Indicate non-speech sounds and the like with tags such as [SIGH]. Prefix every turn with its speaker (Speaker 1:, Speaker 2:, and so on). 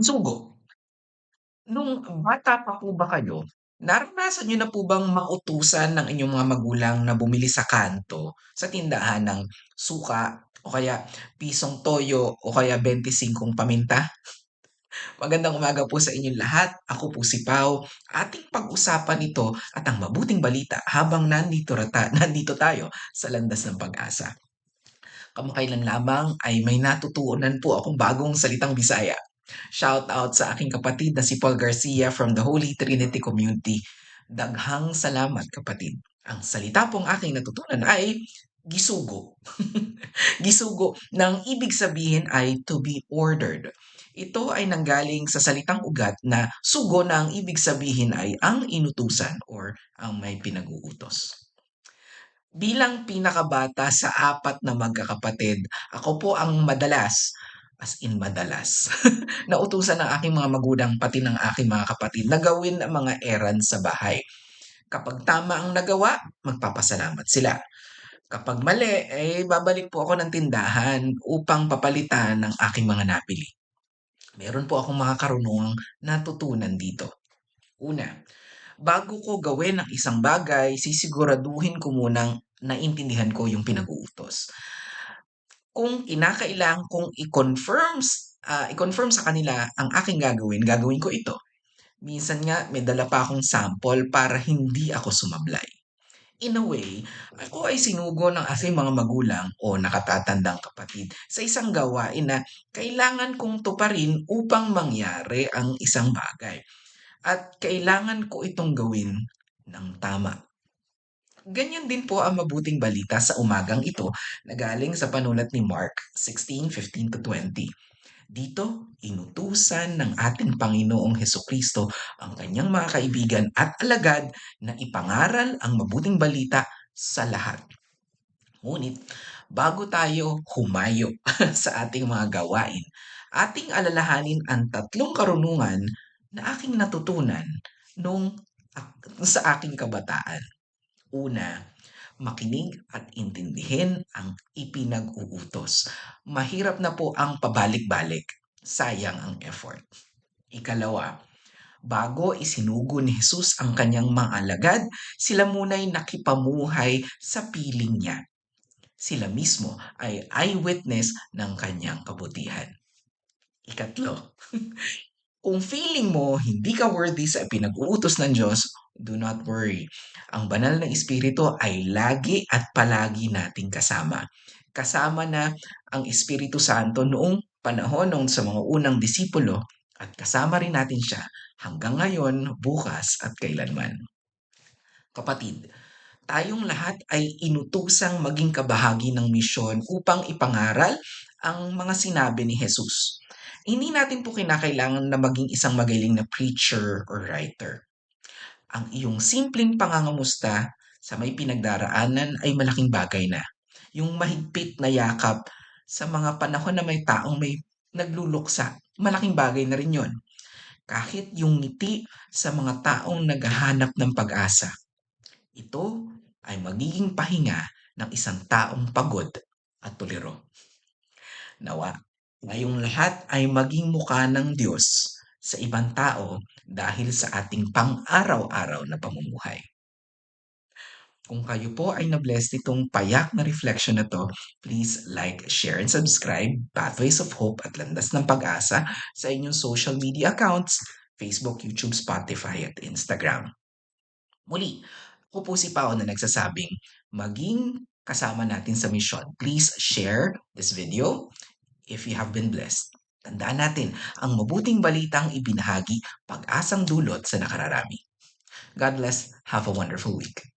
Speaker 1: Sugo. Nung bata pa po ba kayo, naranasan niyo na po bang mautusan ng inyong mga magulang na bumili sa kanto, sa tindahan ng suka o kaya pisong toyo o kaya 25 paminta? Magandang umaga po sa inyong lahat. Ako po si Pau. Ating pag-usapan ito at ang mabuting balita habang nandito, rata, [LAUGHS] nandito tayo sa landas ng pag-asa. Kamakailan lamang ay may natutunan po akong bagong salitang Bisaya. Shout out sa aking kapatid na si Paul Garcia from the Holy Trinity Community. Daghang salamat kapatid. Ang salita pong aking natutunan ay gisugo. [LAUGHS] gisugo nang ibig sabihin ay to be ordered. Ito ay nanggaling sa salitang ugat na sugo na ang ibig sabihin ay ang inutusan or ang may pinag-uutos. Bilang pinakabata sa apat na magkakapatid, ako po ang madalas as in madalas, [LAUGHS] nautusan ng aking mga magulang pati ng aking mga kapatid na gawin ang mga errands sa bahay. Kapag tama ang nagawa, magpapasalamat sila. Kapag mali, eh babalik po ako ng tindahan upang papalitan ng aking mga napili. Meron po akong mga karunungang natutunan dito. Una, bago ko gawin ang isang bagay, sisiguraduhin ko munang naintindihan ko yung pinag-uutos kung kinakailangan kong i-confirm, uh, i-confirm sa kanila ang aking gagawin, gagawin ko ito. Minsan nga, may dala pa akong sample para hindi ako sumablay. In a way, ako ay sinugo ng aking mga magulang o nakatatandang kapatid sa isang gawain na kailangan kong tuparin upang mangyari ang isang bagay. At kailangan ko itong gawin ng tama. Ganyan din po ang mabuting balita sa umagang ito na galing sa panulat ni Mark 16:15-20. Dito, inutusan ng ating Panginoong Heso Kristo ang kanyang mga kaibigan at alagad na ipangaral ang mabuting balita sa lahat. Ngunit, bago tayo humayo [LAUGHS] sa ating mga gawain, ating alalahanin ang tatlong karunungan na aking natutunan nung sa aking kabataan. Una, makinig at intindihin ang ipinag-uutos. Mahirap na po ang pabalik-balik. Sayang ang effort. Ikalawa, bago isinugo ni Jesus ang kanyang mga alagad, sila muna'y nakipamuhay sa piling niya. Sila mismo ay eyewitness ng kanyang kabutihan. Ikatlo, [LAUGHS] kung feeling mo hindi ka worthy sa pinag-uutos ng Diyos, do not worry. Ang banal na Espiritu ay lagi at palagi nating kasama. Kasama na ang Espiritu Santo noong panahon ng sa mga unang disipulo at kasama rin natin siya hanggang ngayon, bukas at kailanman. Kapatid, tayong lahat ay inutusang maging kabahagi ng misyon upang ipangaral ang mga sinabi ni Jesus. Hindi natin po kinakailangan na maging isang magaling na preacher or writer. Ang iyong simpleng pangangamusta sa may pinagdaraanan ay malaking bagay na. Yung mahigpit na yakap sa mga panahon na may taong may nagluluksa, malaking bagay na rin yon. Kahit yung ngiti sa mga taong naghahanap ng pag-asa. Ito ay magiging pahinga ng isang taong pagod at tuliro. Nawa, Ngayong lahat ay maging mukha ng Diyos sa ibang tao dahil sa ating pang-araw-araw na pamumuhay. Kung kayo po ay na-bless nitong payak na reflection na to, please like, share, and subscribe Pathways of Hope at Landas ng Pag-asa sa inyong social media accounts, Facebook, YouTube, Spotify, at Instagram. Muli, ako po si Pao na nagsasabing maging kasama natin sa mission. Please share this video if you have been blessed. Tandaan natin, ang mabuting balitang ibinahagi, pag-asang dulot sa nakararami. God bless. Have a wonderful week.